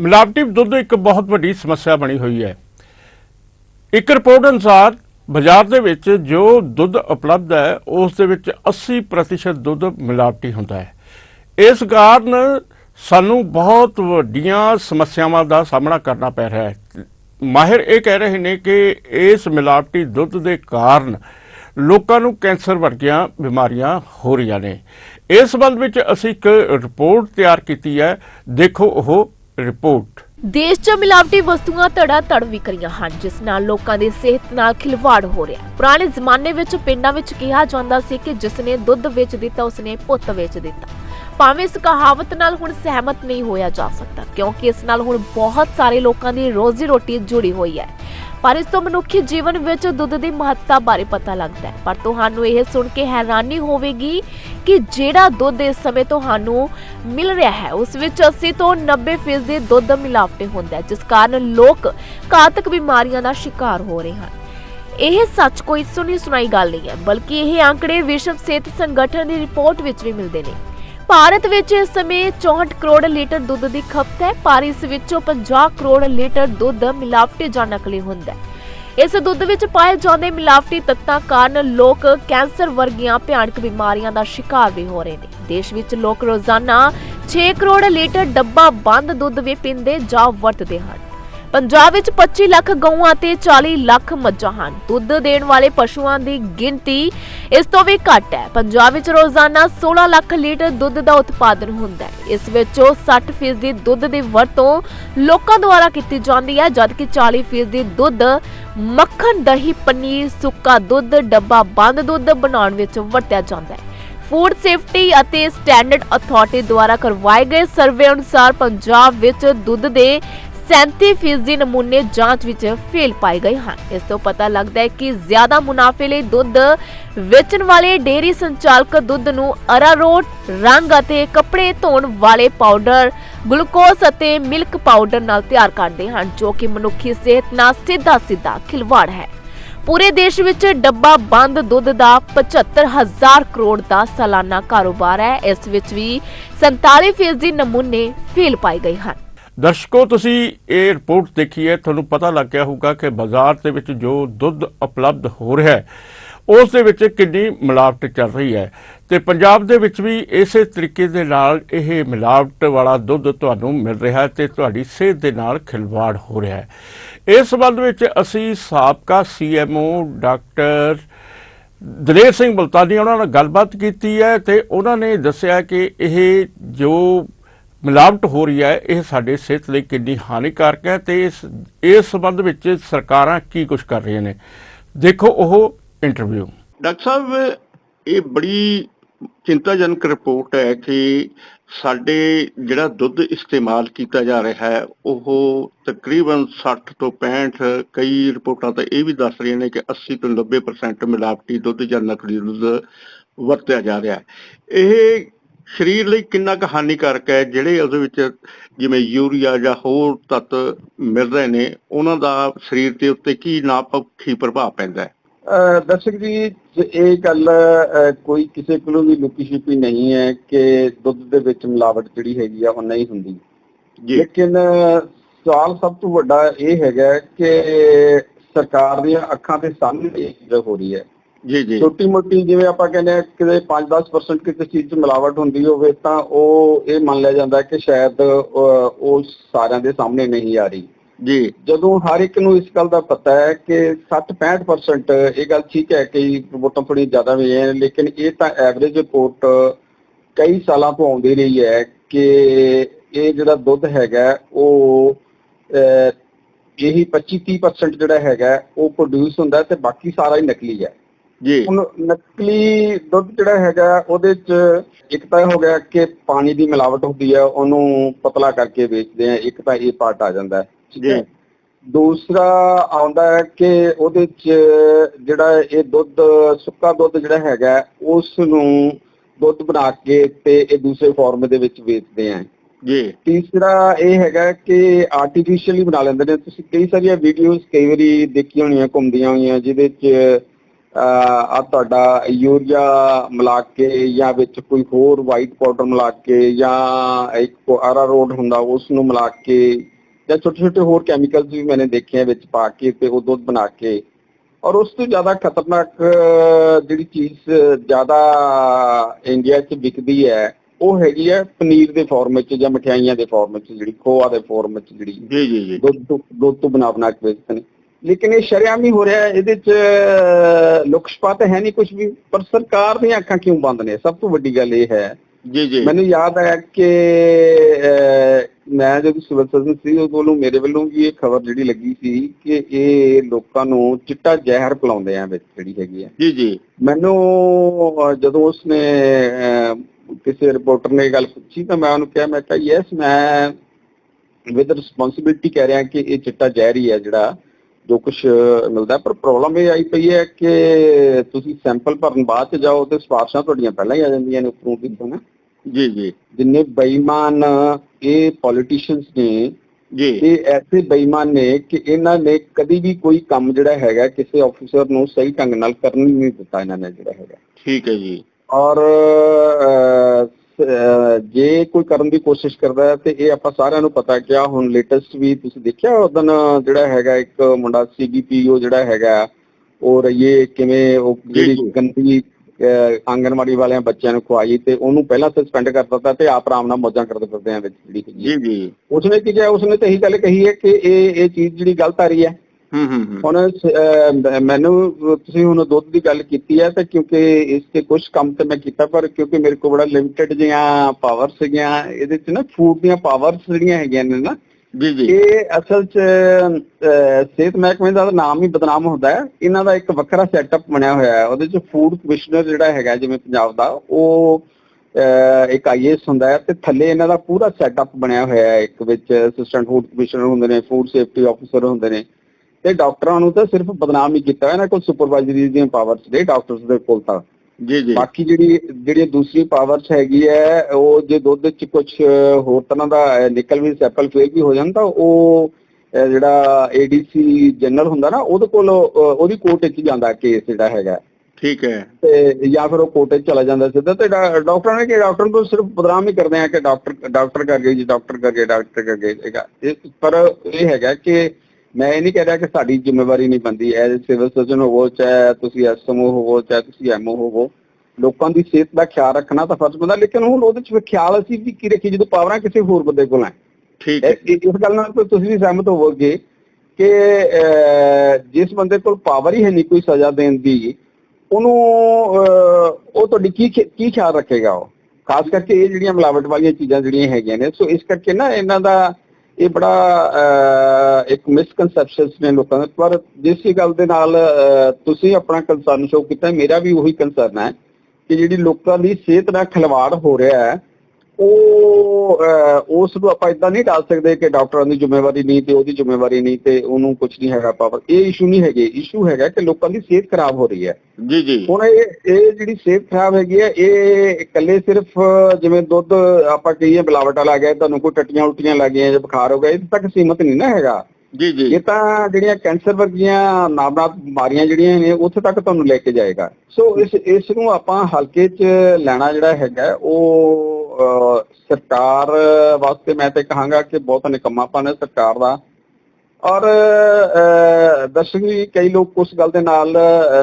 ਮਿਲਾਵਟੀ ਦੁੱਧ ਇੱਕ ਬਹੁਤ ਵੱਡੀ ਸਮੱਸਿਆ ਬਣੀ ਹੋਈ ਹੈ। ਇੱਕ ਰਿਪੋਰਟ ਅਨੁਸਾਰ ਬਾਜ਼ਾਰ ਦੇ ਵਿੱਚ ਜੋ ਦੁੱਧ ਉਪਲਬਧ ਹੈ, ਉਸ ਦੇ ਵਿੱਚ 80% ਦੁੱਧ ਮਿਲਾਵਟੀ ਹੁੰਦਾ ਹੈ। ਇਸ ਕਾਰਨ ਸਾਨੂੰ ਬਹੁਤ ਵੱਡੀਆਂ ਸਮੱਸਿਆਵਾਂ ਦਾ ਸਾਹਮਣਾ ਕਰਨਾ ਪੈ ਰਿਹਾ ਹੈ। ਮਾਹਿਰ ਇਹ ਕਹਿ ਰਹੇ ਨੇ ਕਿ ਇਸ ਮਿਲਾਵਟੀ ਦੁੱਧ ਦੇ ਕਾਰਨ ਲੋਕਾਂ ਨੂੰ ਕੈਂਸਰ ਵਰਗੀਆਂ ਬਿਮਾਰੀਆਂ ਹੋ ਰਹੀਆਂ ਨੇ। ਇਸ ਸੰਬੰਧ ਵਿੱਚ ਅਸੀਂ ਇੱਕ ਰਿਪੋਰਟ ਤਿਆਰ ਕੀਤੀ ਹੈ। ਦੇਖੋ ਉਹ ਰਿਪੋਰਟ। ਦੇਸ਼ 'ਚ ਮਿਲਾਵਟੀ ਵਸਤੂਆਂ ਧੜਾ ਧੜ ਵਿਕ ਹਨ, ਜਿਸ ਨਾਲ ਲੋਕਾਂ ਦੀ ਸਿਹਤ ਨਾਲ ਖਿਲਵਾੜ ਹੋ ਰਿਹਾ ਹੈ। ਪੁਰਾਣੇ ਜ਼ਮਾਨੇ ਵਿੱਚ ਪਿੰਡਾਂ ਵਿੱਚ ਕਿਹਾ ਜਾਂਦਾ ਸੀ ਕਿ ਜਿਸ ਨੇ ਦੁੱਧ ਵੇਚ ਦਿੱਤਾ ਉਸਨੇ ਪੁੱਤ ਵੇਚ ਦਿੱਤਾ। ਭਾਵੇਂ ਇਸ ਕਹਾਵਤ ਨਾਲ ਹੁਣ ਸਹਿਮਤ ਨਹੀਂ ਹੋਇਆ ਜਾ ਸਕਦਾ, ਕਿਉਂਕਿ ਇਸ ਨਾਲ ਹੁਣ ਬਹੁਤ ਸਾਰੇ ਲੋਕਾਂ ਦੀ ਰੋਜ਼ੀ ਰੋਟੀ ਜੁੜੀ ਹੋਈ ਹੈ। ਪਰ ਇਸ ਤੋਂ ਮਨੁੱਖੀ ਜੀਵਨ ਵਿੱਚ ਦੁੱਧ ਦੀ ਮਹੱਤਤਾ ਬਾਰੇ ਪਤਾ ਲੱਗਦਾ ਹੈ। ਪਰ ਤੁਹਾਨੂੰ ਇਹ ਸੁਣ ਕੇ ਹੈਰਾਨੀ ਹੋਵੇਗੀ ਕਿ ਜਿਹੜਾ ਦੁੱਧ ਇਸ ਸਮੇਂ ਤੁਹਾਨੂੰ ਮਿਲ ਰਿਹਾ ਹੈ, ਉਸ ਵਿੱਚ 80 ਤੋਂ 90% ਦੇ ਦੁੱਧ ਮਿਲਾਵਟੀ ਹੁੰਦਾ ਹੈ, ਜਿਸ ਕਾਰਨ ਲੋਕ ਘਾਤਕ ਬਿਮਾਰੀਆਂ ਦਾ ਸ਼ਿਕਾਰ ਹੋ ਰਹੇ ਹਨ। ਇਹ ਸੱਚ ਕੋਈ ਸੁਣੀ ਸੁਣਾਈ ਗੱਲ ਨਹੀਂ ਹੈ, ਬਲਕਿ ਇਹ ਅੰਕੜੇ ਵਿਸ਼ਵ ਸਿਹਤ ਸੰਗਠਨ ਦੀ ਰਿਪੋਰਟ ਵਿੱਚ ਵੀ ਮਿਲਦੇ ਨੇ। ਭਾਰਤ ਵਿੱਚ ਇਸ ਸਮੇਂ 64 ਕਰੋੜ ਲੀਟਰ ਦੁੱਧ ਦੀ ਖਪਤ ਹੈ। ਪਰ ਇਸ ਵਿੱਚੋਂ 50 ਕਰੋੜ ਲੀਟਰ ਦੁੱਧ ਮਿਲਾਵਟੀ ਜਾਂ ਨਕਲੀ ਹੁੰਦਾ ਹੈ। ਇਸ ਦੁੱਧ ਵਿੱਚ ਪਾਏ ਜਾਂਦੇ ਮਿਲਾਵਟੀ ਤੱਤਾਂ ਕਾਰਨ ਲੋਕ ਕੈਂਸਰ ਵਰਗੀਆਂ ਭਿਆਨਕ ਬਿਮਾਰੀਆਂ ਦਾ ਸ਼ਿਕਾਰ ਵੀ ਹੋ ਰਹੇ ਨੇ। ਦੇਸ਼ ਵਿੱਚ ਲੋਕ ਰੋਜ਼ਾਨਾ 6 ਕਰੋੜ ਲੀਟਰ ਡੱਬਾ ਬੰਦ ਦੁੱਧ ਵੀ ਪੀਂਦੇ ਜਾਂ ਵਰਤਦੇ ਹਨ। ਪੰਜਾਬ ਵਿੱਚ 25 ਲੱਖ ਗਊਆਂ ਤੇ 40 ਲੱਖ ਮੱਝਾਂ ਹਨ। ਦੁੱਧ ਦੇਣ ਵਾਲੇ ਪਸ਼ੂਆਂ ਦੀ ਗਿਣਤੀ ਇਸ ਤੋਂ ਵੀ ਘੱਟ ਹੈ। ਪੰਜਾਬ ਵਿੱਚ ਰੋਜ਼ਾਨਾ 16 ਲੱਖ ਲੀਟਰ ਦੁੱਧ ਦਾ ਉਤਪਾਦਨ ਹੁੰਦਾ ਹੈ। ਇਸ ਵਿੱਚੋਂ 60% ਦੁੱਧ ਦੀ ਵਰਤੋਂ ਲੋਕਾਂ ਦੁਆਰਾ ਕੀਤੀ ਜਾਂਦੀ ਹੈ, ਜਦਕਿ 40% ਦੁੱਧ ਮੱਖਣ, ਦਹੀਂ, ਪਨੀਰ, ਸੁੱਕਾ ਦੁੱਧ, ਡੱਬਾ ਬੰਦ ਦੁੱਧ ਬਣਾਉਣ ਵਿੱਚ ਵਰਤਿਆ ਜਾਂਦਾ ਹੈ। ਫੂਡ ਸੇਫਟੀ ਅਤੇ ਸਟੈਂਡਰਡ ਅਥਾਰਟੀ ਦੁਆਰਾ ਕਰਵਾਏ ਗਏ ਸਰਵੇ ਅਨੁਸਾਰ ਪੰਜਾਬ ਵਿੱਚ ਦੁੱਧ ਦੇ 37% ਨਮੂਨੇ ਜਾਂਚ ਵਿੱਚ ਫੇਲ ਪਾਏ ਗਏ ਹਨ। ਇਸ ਤੋਂ ਪਤਾ ਲੱਗਦਾ ਹੈ ਕਿ ਜ਼ਿਆਦਾ ਮੁਨਾਫੇ ਲਈ ਦੁੱਧ ਵੇਚਣ ਵਾਲੇ ਡੇਅਰੀ ਸੰਚਾਲਕ ਦੁੱਧ ਨੂੰ ਅਰਾਰੋਟ, ਰੰਗ ਅਤੇ ਕੱਪੜੇ ਧੋਣ ਵਾਲੇ ਪਾਊਡਰ, ਗਲੂਕੋਜ਼ ਅਤੇ ਮਿਲਕ ਪਾਊਡਰ ਨਾਲ ਤਿਆਰ ਕਰਦੇ ਹਨ, ਜੋ ਕਿ ਮਨੁੱਖੀ ਸਿਹਤ ਨਾਲ ਸਿੱਧਾ ਸਿੱਧਾ ਖਿਲਵਾੜ ਹੈ। ਪੂਰੇ ਦੇਸ਼ ਵਿੱਚ ਡੱਬਾ ਬੰਦ ਦੁੱਧ ਦਾ 75000 ਕਰੋੜ ਦਾ ਸਾਲਾਨਾ ਕਾਰੋਬਾਰ ਹੈ। ਇਸ ਵਿੱਚ ਵੀ 47% ਨਮੂਨੇ ਫੇਲ ਪਾਏ ਗਏ ਹਨ। ਦਰਸ਼ਕੋ, ਤੁਸੀਂ ਇਹ ਰਿਪੋਰਟ ਦੇਖੀ ਹੈ, ਤੁਹਾਨੂੰ ਪਤਾ ਲੱਗ ਗਿਆ ਹੋਊਗਾ ਕਿ ਬਾਜ਼ਾਰ ਦੇ ਵਿੱਚ ਜੋ ਦੁੱਧ ਉਪਲਬਧ ਹੋ ਰਿਹਾ ਹੈ, ਉਸ ਦੇ ਵਿੱਚ ਕਿੰਨੀ ਮਿਲਾਵਟ ਚੱਲ ਰਹੀ ਹੈ। ਤੇ ਪੰਜਾਬ ਦੇ ਵਿੱਚ ਵੀ ਇਸੇ ਤਰੀਕੇ ਦੇ ਨਾਲ ਇਹ ਮਿਲਾਵਟ ਵਾਲਾ ਦੁੱਧ ਤੁਹਾਨੂੰ ਮਿਲ ਰਿਹਾ ਹੈ ਤੇ ਤੁਹਾਡੀ ਸਿਹਤ ਦੇ ਨਾਲ ਖਿਲਵਾੜ ਹੋ ਰਿਹਾ ਹੈ। ਇਸ ਸੰਬੰਧ ਵਿੱਚ ਅਸੀਂ ਸਾਬਕਾ ਸੀਐਮਓ ਡਾਕਟਰ ਦਲੇਰ ਸਿੰਘ ਮੁਲਤਾਨੀ ਉਹਨਾਂ ਨਾਲ ਗੱਲਬਾਤ ਕੀਤੀ ਹੈ ਤੇ ਉਹਨਾਂ ਨੇ ਦੱਸਿਆ ਕਿ ਇਹ ਜੋ ਮਿਲਾਵਟ ਹੋ ਰਹੀ ਹੈ, ਇਹ ਸਾਡੇ ਸਿਹਤ ਲਈ ਕਿੰਨੀ ਹਾਨੀਕਾਰਕ ਹੈ ਤੇ ਇਸ ਇਸ ਸੰਬੰਧ ਵਿੱਚ ਸਰਕਾਰਾਂ ਕੀ ਕੁਝ ਕਰ ਰਹੀਆਂ ਨੇ? ਦੇਖੋ ਉਹ ਇੰਟਰਵਿਊ ਡਾਕਟਰ ਸਾਹਿਬ, ਇਹ ਬੜੀ ਚਿੰਤਾਜਨਕ ਰਿਪੋਰਟ ਹੈ ਕਿ ਸਾਡੇ ਜਿਹੜਾ ਦੁੱਧ ਇਸਤੇਮਾਲ ਕੀਤਾ ਜਾ ਰਿਹਾ ਹੈ, ਉਹ ਤਕਰੀਬਨ 60 ਤੋਂ 65 ਕਈ ਰਿਪੋਰਟਾਂ ਤਾਂ ਇਹ ਵੀ ਦੱਸ ਰਹੀਆਂ ਨੇ ਕਿ 80 ਤੋਂ 90% ਮਿਲਾਵਟੀ ਦੁੱਧ ਜਾਂ ਨਕਲੀ ਦੁੱਧ ਵਰਤਿਆ ਜਾ ਰਿਹਾ ਹੈ। ਇਹ ਸਰੀਰ ਲਈ ਕਿੰਨਾ ਕੁ ਹਾਨੀਕਾਰਕ ਹੈ ਜਿਹੜੇ ਉਹਦੇ ਵਿੱਚ ਜਿਵੇਂ ਯੂਰੀਆ ਜਾਂ ਹੋਰ ਤੱਤ ਮਿਲ ਰਹੇ ਨੇ ਉਹਨਾਂ ਦਾ ਸਰੀਰ ਦੇ ਉੱਤੇ ਕੀ ਨਾਪਖੀ ਪ੍ਰਭਾਵ ਪੈਂਦਾ ਹੈ? ਦਰਸ਼ਕ ਜੀ ਇਹ ਗੱਲ ਕੋਈ ਕਿਸੇ ਕੋਲੋਂ ਵੀ ਲੁਕੀ ਛਿਪੀ ਨਹੀਂ ਹੈ ਕਿ ਦੁੱਧ ਦੇ ਵਿੱਚ ਮਿਲਾਵਟ ਜਿਹੜੀ ਹੈਗੀ ਆ ਉਹ ਨਹੀਂ ਹੁੰਦੀ। ਲੇਕਿਨ ਸਵਾਲ ਸਭ ਤੋਂ ਵੱਡਾ ਇਹ ਹੈਗਾ ਕਿ ਸਰਕਾਰ ਦੀਆਂ ਅੱਖਾਂ ਦੇ ਸਾਹਮਣੇ ਇਹ ਹੋ ਰਹੀ ਹੈ। ਜੀ ਜੀ। ਛੋਟੀ ਮੋਟੀ ਜਿਵੇਂ ਆਪਾਂ ਕਹਿੰਦੇ ਆ ਕਿ 5-10% ਕਿਸੇ ਚੀਜ਼ 'ਚ ਮਿਲਾਵਟ ਹੁੰਦੀ ਹੋਵੇ ਤਾਂ ਉਹ ਇਹ ਮੰਨ ਲਿਆ ਜਾਂਦਾ ਕਿ ਸ਼ਾਇਦ ਉਹ ਸਾਰਿਆਂ ਦੇ ਸਾਹਮਣੇ ਨਹੀਂ ਆ ਰਹੀ। ਜੀ। ਜਦੋਂ ਹਰ ਇੱਕ ਨੂੰ ਇਸ ਗੱਲ ਦਾ ਪਤਾ ਹੈ ਕਿ 60-65% ਇਹ ਗੱਲ ਠੀਕ ਹੈ ਕਿ ਰਿਪੋਰਟਾਂ ਥੋੜੀ ਜ਼ਿਆਦਾ ਵੀ ਹੈ ਲੇਕਿਨ ਇਹ ਤਾਂ ਐਵਰੇਜ ਰਿਪੋਰਟ ਕਈ ਸਾਲਾਂ ਤੋਂ ਆਉਂਦੀ ਰਹੀ ਹੈ ਕਿ ਇਹ ਜਿਹੜਾ ਦੁੱਧ ਹੈਗਾ ਉਹ ਇਹੀ 25-30% ਜਿਹੜਾ ਹੈਗਾ ਉਹ ਪ੍ਰੋਡਿਊਸ ਹੁੰਦਾ ਤੇ ਬਾਕੀ ਸਾਰਾ ਹੀ ਨਕਲੀ ਹੈ। ਜੀ। ਹੁਣ ਨਕਲੀ ਦੁੱਧ ਜਿਹੜਾ ਹੈਗਾ ਉਹਦੇ ਚ ਇੱਕ ਤਾਂ ਹੋ ਗਿਆ ਕਿ ਪਾਣੀ ਦੀ ਮਿਲਾਵਟ ਹੁੰਦੀ ਹੈ ਉਹਨੂੰ ਪਤਲਾ ਕਰਕੇ ਵੇਚਦੇ ਆ ਇੱਕ ਤਾਂ ਇਹ ਪਾਰਟ ਆ ਜਾਂਦਾ ਜੀ। ਦੂਸਰਾ ਆਉਂਦਾ ਹੈ ਕਿ ਉਹਦੇ ਚ ਜਿਹੜਾ ਇਹ ਦੁੱਧ ਸੁੱਕਾ ਦੁੱਧ ਜਿਹੜਾ ਹੈਗਾ ਉਸ ਨੂੰ ਦੁੱਧ ਬਣਾ ਕੇ ਤੇ ਇਹ ਦੂਸਰੇ ਫਾਰਮ ਦੇ ਵਿੱਚ ਵੇਚਦੇ ਆ। ਜੀ। ਤੀਸਰਾ ਇਹ ਹੈਗਾ ਕਿ ਆਰਟੀਫੀਸ਼ੀਅਲੀ ਬਣਾ ਲੈਂਦੇ ਨੇ। ਤੁਸੀਂ ਕਈ ਸਾਰੀਆਂ ਵੀਡੀਓਜ਼ ਕਈ ਵਾਰੀ ਦੇਖੀਆਂ ਹੋਣੀਆਂ ਘੁੰਮਦੀਆਂ ਹੋਈਆਂ ਜਿਹਦੇ ਚ ਆ ਤੁਹਾਡਾ ਯੂਰੀਆ ਮਿਲਾ ਕੇ ਜਾਂ ਵਿੱਚ ਕੋਈ ਹੋਰ ਵਾਈਟ ਪਾਊਡਰ ਮਿਲਾ ਕੇ ਜਾਂ ਇੱਕ ਆਰਾ ਰੋਡ ਹੁੰਦਾ ਉਸ ਨੂੰ ਮਿਲਾ ਕੇ ਜਾਂ ਛੋਟੇ ਛੋਟੇ ਹੋਰ ਕੈਮੀਕਲਸ ਵੀ ਮੈंने ਦੇਖੇ ਆ ਵਿੱਚ ਪਾ ਕੇ ਤੇ ਉਹ ਦੁੱਧ ਬਣਾ ਕੇ ਔਰ ਉਸ ਤੋਂ ਜ਼ਿਆਦਾ ਖਤਰਨਾਕ ਜਿਹੜੀ ਚੀਜ਼ ਜ਼ਿਆਦਾ ਇੰਡੀਆ 'ਚ ਵਿਕਦੀ ਹੈ ਉਹ ਹੈਗੀ ਹੈ ਪਨੀਰ ਦੇ ਫਾਰਮ ਵਿੱਚ ਜਾਂ ਮਠਿਆਈਆਂ ਦੇ ਫਾਰਮ ਵਿੱਚ ਜਿਹੜੀ ਖੋਆ ਦੇ ਫਾਰਮ ਵਿੱਚ ਜਿਹੜੀ ਜੀ ਜੀ ਜੀ। ਦੁੱਧ ਦੁੱਧ ਤੋਂ ਬਣਾ ਬਣਾ ਕੇ ਵੇਚਦੇ ਨੇ। ਲੇਕਿਨ ਇਹ ਸ਼ਰਿਆਮ ਹੀ ਹੋ ਰਿਹਾ ਇਹਦੇ 'ਚ ਲੁਕਸ਼ਪਾ ਤਾਂ ਹੈ ਨਹੀਂ ਕੁਝ ਵੀ ਪਰ ਸਰਕਾਰ ਦੀਆਂ ਅੱਖਾਂ ਕਿਉਂ ਬੰਦ ਨੇ? ਸਭ ਤੋਂ ਵੱਡੀ ਗੱਲ ਇਹ ਹੈ। ਜੀ ਜੀ। ਮੈਨੂੰ ਯਾਦ ਹੈ ਕਿ ਮੈਂ ਜਦੋਂ ਸਿਵਲ ਸਰਜਨ ਸੀ ਉਹ ਕੋਲੋਂ ਮੇਰੇ ਵੱਲੋਂ ਵੀ ਇਹ ਖਬਰ ਜਿਹੜੀ ਲੱਗੀ ਸੀ ਕਿ ਇਹ ਲੋਕਾਂ ਨੂੰ ਚਿੱਟਾ ਜ਼ਹਿਰ ਪਿਲਾਉਂਦੇ ਆ ਵਿੱਚ ਜਿਹੜੀ ਹੈਗੀ ਹੈ ਜੀ ਜੀ। ਮੈਨੂੰ ਜਦੋਂ ਉਸਨੇ ਕਿਸੇ ਰਿਪੋਰਟਰ ਨੇ ਗੱਲ ਪੁੱਛੀ ਤਾਂ ਮੈਂ ਉਹਨੂੰ ਕਿਹਾ ਮੈਂ ਕਿਹਾ ਯੈਸ ਮੈਂ ਵਿਦ ਰਿਸਪੌਂਸਿਬਿਲਟੀ ਕਹਿ ਰਿਹਾ ਕਿ ਇਹ ਚਿੱਟਾ ਜ਼ਹਿਰ ਹੀ ਹੈ ਜਿਹੜਾ ਜੋ ਕੁਝ ਮਿਲਦਾ। ਪਰ ਪ੍ਰੋਬਲਮ ਇਹ ਆਈ ਪਈ ਹੈ ਕਿ ਤੁਸੀਂ ਸੈਂਪਲ ਭਰਨ ਬਾਅਦ ਚ ਜਾਓ ਤੇ ਸਿਫਾਰਸ਼ਾਂ ਤੁਹਾਡੀਆਂ ਪਹਿਲਾਂ ਹੀ ਆ ਜਾਂਦੀਆਂ ਨੇ ਉੱਪਰੋਂ ਦੀ ਤੋਂ ਨਾ ਜੀ ਜੀ। ਜਿੰਨੇ ਬੇਈਮਾਨ ਇਹ ਪੋਲੀਟੀਸ਼ੀਅਨਸ ਨੇ ਜੀ। ਇਹ ਐਸੇ ਬੇਈਮਾਨ ਨੇ ਕਿ ਇਹਨਾਂ ਨੇ ਕਦੀ ਵੀ ਕੋਈ ਕੰਮ ਜਿਹੜਾ ਹੈਗਾ ਕਿਸੇ ਆਫੀਸਰ ਨੂੰ ਸਹੀ ਢੰਗ ਨਾਲ ਕਰਨ ਨਹੀਂ ਦਿੱਤਾ ਇਹਨਾਂ ਨੇ ਜਿਹੜਾ ਹੈਗਾ। ਠੀਕ ਹੈ ਜੀ। ਔਰ ਜੇ ਕੋਈ ਕਰਨ ਦੀ ਕੋਸ਼ਿਸ਼ ਕਰਦਾ ਹੈ ਤੇ ਇਹ ਆਪਾਂ ਸਾਰਿਆਂ ਨੂੰ ਪਤਾ ਕਿ ਆ ਹੁਣ ਲੇਟੈਸਟ ਵੀ ਤੁਸੀਂ ਦੇਖਿਆ ਉਦੋਂ ਜਿਹੜਾ ਹੈਗਾ ਇੱਕ ਮੁੰਡਾ ਸੀਬੀਪੀਓ ਜਿਹੜਾ ਹੈਗਾ ਔਰ ਇਹ ਕਿਵੇਂ ਉਹ ਜਿਹੜੀ। ਗੰਦੀ ਅਹ, ਆਂਗਣਵਾੜੀ ਵਾਲਿਆਂ ਬੱਚਿਆਂ ਨੂੰ ਖਵਾਈ ਤੇ ਉਹਨੂੰ ਪਹਿਲਾਂ ਸਸਪੈਂਡ ਕਰ ਦਿੱਤਾ ਤੇ ਆਪ ਆਰਾਮ ਨਾਲ ਮੌਜਾਂ ਕਰਦੇ ਫਿਰਦੇ ਆ ਵਿੱਚ ਜਿਹੜੀ ਜੀ। ਜੀ ਉਸਨੇ ਕੀ ਕਿਹਾ ਉਸਨੇ ਤਾਂ ਇਹੀ ਗੱਲ ਕਹੀ ਹੈ ਕਿ ਇਹ ਇਹ ਚੀਜ਼ ਜਿਹੜੀ ਗਲਤ ਆ ਰਹੀ ਹੂੰ ਹੁਣ ਮੈਨੂੰ ਤੁਸੀਂ ਹੁਣ ਦੁੱਧ ਦੀ ਗੱਲ ਕੀਤੀ ਹੈ ਤੇ ਕਿਉਂਕਿ ਇਸ ਤੇ ਕੁਝ ਕੰਮ ਤੇ ਮੈਂ ਕੀਤਾ ਪਰ ਕਿਉਂਕਿ ਮੇਰੇ ਕੋਲ ਬੜਾ ਲਿਮਟਿਡ ਜੀਆਂ ਪਾਵਰ ਸੀਗੀਆਂ ਇਹਦੇ ਚ ਨਾ ਫੂਡ ਦੀਆਂ ਪਾਵਰਸ ਜਿਹੜੀਆਂ ਹੈਗੀਆਂ ਨੇ ਨਾ ਜੀ ਜੀ। ਇਹ ਅਸਲ ਚ ਸਿਹਤ ਮਹਿਕਮੇ ਦਾ ਨਾਮ ਹੀ ਬਦਨਾਮ ਹੁੰਦਾ ਹੈ। ਇਹਨਾਂ ਦਾ ਇੱਕ ਵੱਖਰਾ ਸੈਟਅਪ ਬਣਿਆ ਹੋਇਆ ਹੈ। ਉਹਦੇ ਚ ਫੂਡ ਕਮਿਸ਼ਨਰ ਜਿਹੜਾ ਹੈਗਾ ਜਿਵੇਂ ਪੰਜਾਬ ਦਾ ਉਹ ਇੱਕ ਆਈਐਸ ਹੁੰਦਾ ਹੈ ਤੇ ਥੱਲੇ ਇਹਨਾਂ ਦਾ ਪੂਰਾ ਸੈਟਅਪ ਬਣਿਆ ਹੋਇਆ ਹੈ। ਇੱਕ ਵਿੱਚ ਅਸਿਸਟੈਂਟ ਫੂਡ ਕਮਿਸ਼ਨਰ ਹੁੰਦੇ ਨੇ ਫੂਡ ਸੇਫਟੀ ਆਫੀਸਰ ਹੁੰਦੇ ਨੇ। ਤੇ ਡਾਕਟਰਾਂ ਨੂੰ ਤਾਂ ਸਿਰਫ ਬਦਨਾਮ ਹੀ ਕੀਤਾ ਇਹਨਾਂ ਕੋਲ ਸੁਪਰਵਾਈਜ਼ਰੀ ਦੀਆਂ ਪਾਵਰਸ ਨੇ ਡਾਕਟਰਸ ਦੇ ਕੋਲ ਤਾਂ। ਜੀ ਜੀ। ਬਾਕੀ ਜਿਹੜੀ ਜਿਹੜੀ ਦੂਸਰੀ ਪਾਵਰਸ ਹੈਗੀ ਹੈ ਉਹ ਜੇ ਦੁੱਧ ਚ ਕੁਝ ਹੋਰ ਤਰ੍ਹਾਂ ਦਾ ਨਿਕਲ ਵੀ ਸੈਪਲ ਫੇਲ ਵੀ ਹੋ ਜਾਂਦਾ ਉਹ ਜਿਹੜਾ ਏਡੀਸੀ ਜਨਰਲ ਹੁੰਦਾ ਨਾ ਉਹਦੇ ਕੋਲ ਉਹਦੀ ਕੋਰਟ ਵਿੱਚ ਜਾਂਦਾ ਕੇਸ ਜਿਹੜਾ ਹੈਗਾ। ਠੀਕ ਹੈ। ਤੇ ਜਾਂ ਫਿਰ ਉਹ ਕੋਰਟ ਵਿੱਚ ਚਲਾ ਜਾਂਦਾ ਸਿੱਧਾ ਤੇ ਡਾਕਟਰਾਂ ਨੇ ਕਿ ਡਾਕਟਰ ਨੂੰ ਸਿਰਫ ਬਦਨਾਮ ਹੀ ਕਰਦੇ ਆ ਕਿ ਡਾਕਟਰ ਡਾਕਟਰ ਕਰ ਗਏ ਜੀ ਡਾਕਟਰ ਕਰ ਗਏ ਡਾਕਟਰ ਕਰ। ਇਹ- ਪਰ ਇਹ ਹੈਗਾ ਕਿ ਮੈਂ ਇਹ ਨਹੀਂ ਕਹਿ ਰਿਹਾ ਕਿ ਸਾਡੀ ਜ਼ਿੰਮੇਵਾਰੀ ਨਹੀਂ ਬੰਦੀ ਐਜ਼ ਸਿਵਲ ਸਰਜਨ ਹੋਵੋ ਚਾਹੇ ਤੁਸੀਂ ਐਸਐਮਓ ਹੋਵੋ ਚਾਹੇ ਤੁਸੀਂ ਐਮਓ ਹੋਵੋ ਲੋਕਾਂ ਦੀ ਸਿਹਤ ਦਾ ਖਿਆਲ ਰੱਖਣਾ ਤਾਂ ਫਰਜ਼ ਬੰਦਾ ਲੇਕਿਨ ਹੁਣ ਉਹਦੇ ਚ ਖਿਆਲ ਅਸੀਂ ਵੀ ਕੀ ਰੱਖੀ ਜਦੋਂ ਪਾਵਰਾਂ ਕਿਸੇ ਹੋਰ ਬੰਦੇ ਕੋਲ ਹੈ। ਠੀਕ ਹੈ। ਇਸ ਗੱਲ ਨਾਲ ਤੁਸੀਂ ਵੀ ਸਹਿਮਤ ਹੋਵੋਗੇ ਕਿ ਜਿਸ ਬੰਦੇ ਕੋਲ ਪਾਵਰ ਹੀ ਹੈ ਨਹੀਂ ਕੋਈ ਸਜ਼ਾ ਦੇਣ ਦੀ ਉਹਨੂੰ ਉਹ ਤੁਹਾਡੀ ਕੀ ਕੀ ਖਿਆਲ ਰੱਖੇਗਾ ਉਹ? ਖਾਸ ਕਰਕੇ ਇਹ ਜਿਹੜੀਆਂ ਮਿਲਾਵਟ ਵਾਲੀਆਂ ਚੀਜ਼ਾਂ ਜਿਹੜੀਆਂ ਹੈਗੀਆਂ ਨੇ ਸੋ ਇਸ ਕਰਕੇ ਨਾ ਇਹਨਾਂ ਦਾ ਇਹ ਬੜਾ ਅਹ, ਇੱਕ ਮਿਸਕਨਸੈਪਸ਼ਨਸ ਨੇ ਲੋਕਾਂ ਦੇ। ਪਰ ਜਿਸ ਗੱਲ ਦੇ ਨਾਲ ਅਹ, ਤੁਸੀਂ ਆਪਣਾ ਕੰਸਰਨ ਸ਼ੋ ਕੀਤਾ ਮੇਰਾ ਵੀ ਉਹੀ ਕੰਸਰਨ ਹੈ ਕਿ ਜਿਹੜੀ ਲੋਕਾਂ ਦੀ ਸਿਹਤ ਨਾਲ ਖਿਲਵਾੜ ਹੋ ਰਿਹਾ ਹੈ ਉਹ ਉਸ ਨੂੰ ਆਪਾਂ ਇਦਾਂ ਨਹੀਂ ਡਾਲ ਸਕਦੇ ਕਿ ਡਾਕਟਰਾਂ ਦੀ ਜ਼ਿੰਮੇਵਾਰੀ ਨਹੀਂ ਤੇ ਉਹਦੀ ਜ਼ਿੰਮੇਵਾਰੀ ਨਹੀਂ ਤੇ ਉਹਨੂੰ ਕੁਝ ਨਹੀਂ ਹੈਗਾ ਪਾਵਰ ਇਹ ਇਸ਼ੂ ਨਹੀਂ ਹੈਗੇ। ਇਸ਼ੂ ਹੈਗਾ ਕਿ ਲੋਕਾਂ ਦੀ ਸਿਹਤ ਖਰਾਬ ਹੋ ਰਹੀ ਹੈ। ਜੀ ਜੀ। ਹੁਣ ਇਹ ਇਹ ਜਿਹੜੀ ਸਿਹਤ ਖਰਾਬ ਹੈਗੀ ਹੈ ਇਹ ਇਕੱਲੇ ਸਿਰਫ ਜਿਵੇਂ ਦੁੱਧ ਆਪਾਂ ਕਹੀਏ ਮਿਲਾਵਟ ਵਾਲਾ ਆ ਗਿਆ ਤੁਹਾਨੂੰ ਕੋਈ ਟੱਟੀਆਂ ਉਲਟੀਆਂ ਲੱਗ ਗਈਆਂ ਜਾਂ ਬੁਖਾਰ ਹੋ ਗਿਆ ਇਹ ਤੱਕ ਸੀਮਤ ਨਹੀਂ ਨਾ ਹੈਗਾ। ਜੀ ਜੀ। ਇਹ ਤਾਂ ਜਿਹੜੀਆਂ ਕੈਂਸਰ ਵਰਗੀਆਂ ਨਾਮਨਾਤ ਬਿਮਾਰੀਆਂ ਜਿਹੜੀਆਂ ਨੇ, ਉੱਥੇ ਤੱਕ ਤੁਹਾਨੂੰ ਲੈ ਕੇ ਜਾਏਗਾ। ਸੋ ਇਸ ਇਸ ਨੂੰ ਆਪਾਂ ਹਲਕੇ 'ਚ ਲੈਣਾ ਜਿਹੜਾ ਹੈਗਾ, ਉਹ ਸਰਕਾਰ ਵਾਸਤੇ ਮੈਂ ਤੇ ਕਹਾਂਗਾ ਕਿ ਬਹੁਤ ਨਿਕੰਮਾਪਨ ਹੈ ਸਰਕਾਰ ਦਾ। ਔਰ ਦਰਸ਼ਕ ਜੀ, ਕਈ ਲੋਕ ਉਸ ਗੱਲ ਦੇ ਨਾਲ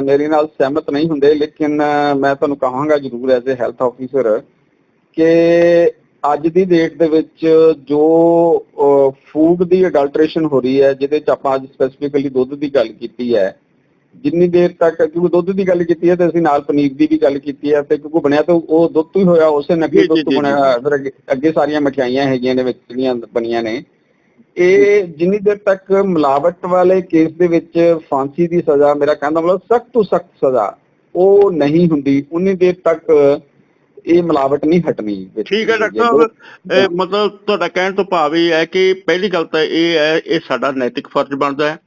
ਮੇਰੇ ਨਾਲ ਸਹਿਮਤ ਨਹੀਂ ਹੁੰਦੇ, ਲੇਕਿਨ ਮੈਂ ਤੁਹਾਨੂੰ ਕਹਾਂਗਾ ਜ਼ਰੂਰ ਐਜ਼ ਅ ਹੈਲਥ ਆਫੀਸਰ ਕਿ ਅੱਜ ਦੀ ਡੇਟ ਦੇ ਵਿੱਚ ਜੋ ਫੂਡ ਦੀ ਅਡਲਟ੍ਰੇਸ਼ਨ ਹੋ ਰਹੀ ਹੈ ਜਿਹਦੇ ਚ ਆਪਾਂ ਅੱਜ ਸਪੈਸੀਫਿਕਲੀ ਦੁੱਧ ਦੀ ਗੱਲ ਕੀਤੀ ਹੈ ਜਿੰਨੀ ਦੇਰ ਤੱਕ ਕਿਉਂਕਿ ਦੁੱਧ ਦੀ ਗੱਲ ਕੀਤੀ ਹੈ ਤੇ ਅਸੀਂ ਨਾਲ ਪਨੀਰ ਦੀ ਵੀ ਗੱਲ ਕੀਤੀ ਹੈ ਤੇ ਕਿਉਂਕਿ ਬਣਿਆ ਤਾਂ ਉਹ ਦੁੱਧ ਤੋਂ ਹੀ ਹੋਇਆ ਉਸੇ ਨਕਲੀ ਜੀ, ਦੁੱਧ ਤੋਂ ਬਣਿਆ। ਫਿਰ ਅੱਗੇ- ਅੱਗੇ ਸਾਰੀਆਂ ਮਠਿਆਈਆਂ ਹੈਗੀਆਂ ਨੇ ਵਿੱਚ ਜਿਹੜੀਆਂ ਬਣੀਆਂ ਨੇ ਇਹ ਜਿੰਨੀ ਦੇਰ ਤੱਕ ਮਿਲਾਵਟ ਵਾਲੇ ਕੇਸ ਦੇ ਵਿੱਚ ਫਾਂਸੀ ਦੀ ਸਜ਼ਾ ਮੇਰਾ ਕਹਿੰਦਾ ਮਤਲਬ ਸਖਤ ਤੋਂ ਸਖਤ ਸਜ਼ਾ ਉਹ ਨਹੀਂ ਹੁੰਦੀ ਉਨੀ ਦੇਰ ਤੱਕ ਇਹ ਮਿਲਾਵਟ ਨਹੀਂ ਹਟਣੀ। ਠੀਕ ਹੈ ਡਾਕਟਰ ਸਾਹਿਬ ਮਤਲਬ ਤੁਹਾਡਾ ਕਹਿਣ ਤੋਂ ਭਾਵ ਇਹ ਹੈ ਕਿ ਪਹਿਲੀ ਗੱਲ ਤਾਂ ਇਹ ਹੈ ਇਹ ਸਾਡਾ ਨੈਤਿਕ ਫਰਜ਼ ਬਣਦਾ ਹੈ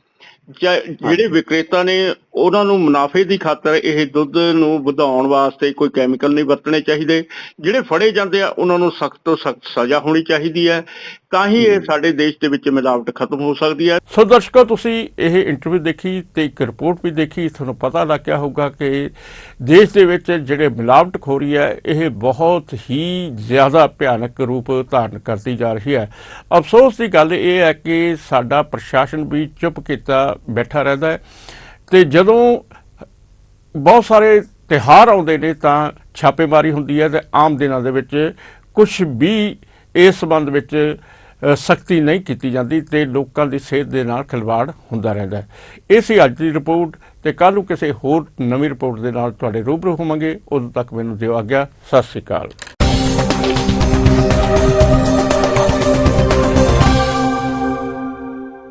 ਜਿਹੜੇ ਵਿਕਰੇਤਾ ਨੇ ਉਹਨਾਂ ਨੂੰ ਮੁਨਾਫੇ ਦੀ ਖਾਤਰ ਇਹ ਦੁੱਧ ਨੂੰ ਵਧਾਉਣ ਵਾਸਤੇ ਕੋਈ ਕੈਮੀਕਲ ਨਹੀਂ ਵਰਤਣੇ ਚਾਹੀਦੇ। ਜਿਹੜੇ ਫੜੇ ਜਾਂਦੇ ਆ ਉਹਨਾਂ ਨੂੰ ਸਖਤ ਤੋਂ ਸਖਤ ਸਜ਼ਾ ਹੋਣੀ ਚਾਹੀਦੀ ਹੈ। ਤਾਂ ਹੀ ਇਹ ਸਾਡੇ ਦੇਸ਼ ਦੇ ਵਿੱਚ ਮਿਲਾਵਟ ਖਤਮ ਹੋ ਸਕਦੀ ਹੈ। ਸੋ ਦਰਸ਼ਕੋ ਤੁਸੀਂ ਇਹ ਇੰਟਰਵਿਊ ਦੇਖੀ ਤੇ ਇੱਕ ਰਿਪੋਰਟ ਵੀ ਦੇਖੀ ਤੁਹਾਨੂੰ ਪਤਾ ਲੱਗ ਗਿਆ ਹੋਊਗਾ ਕਿ ਦੇਸ਼ ਦੇ ਵਿੱਚ ਜਿਹੜੇ ਮਿਲਾਵਟਖੋਰੀ ਹੈ ਇਹ ਬਹੁਤ ਹੀ ਜ਼ਿਆਦਾ ਭਿਆਨਕ ਰੂਪ ਧਾਰਨ ਕਰਦੀ ਜਾ ਰਹੀ ਹੈ। ਅਫਸੋਸ ਦੀ ਗੱਲ ਇਹ ਹੈ ਕਿ ਸਾਡਾ ਪ੍ਰਸ਼ਾਸਨ ਵੀ ਚੁੱਪ ਕੀਤਾ ਬੈਠਾ ਰਹਿੰਦਾ ਹੈ। ਤੇ ਜਦੋਂ ਬਹੁਤ ਸਾਰੇ ਤਿਹਾਰ ਆਉਂਦੇ ਨੇ ਤਾਂ ਛਾਪੇਮਾਰੀ ਹੁੰਦੀ ਹੈ ਤੇ ਆਮ ਦਿਨਾਂ ਦੇ ਵਿੱਚ ਕੁਝ ਵੀ ਇਸ ਸੰਬੰਧ ਵਿੱਚ ਸਖਤੀ ਨਹੀਂ ਕੀਤੀ ਜਾਂਦੀ ਤੇ ਲੋਕਾਂ ਦੀ ਸਿਹਤ ਦੇ ਨਾਲ ਖਿਲਵਾੜ ਹੁੰਦਾ ਰਹਿੰਦਾ ਹੈ। ਇਹ ਸੀ ਅੱਜ ਦੀ ਰਿਪੋਰਟ ਤੇ ਕੱਲ੍ਹ ਨੂੰ ਕਿਸੇ ਹੋਰ ਨਵੀਂ ਰਿਪੋਰਟ ਦੇ ਨਾਲ ਤੁਹਾਡੇ ਰੂਬਰੂ ਹੋਵਾਂਗੇ। ਉਦੋਂ ਤੱਕ ਮੈਨੂੰ ਦਿਓ ਆਗਿਆ। ਸਤਿ ਸ਼੍ਰੀ ਅਕਾਲ।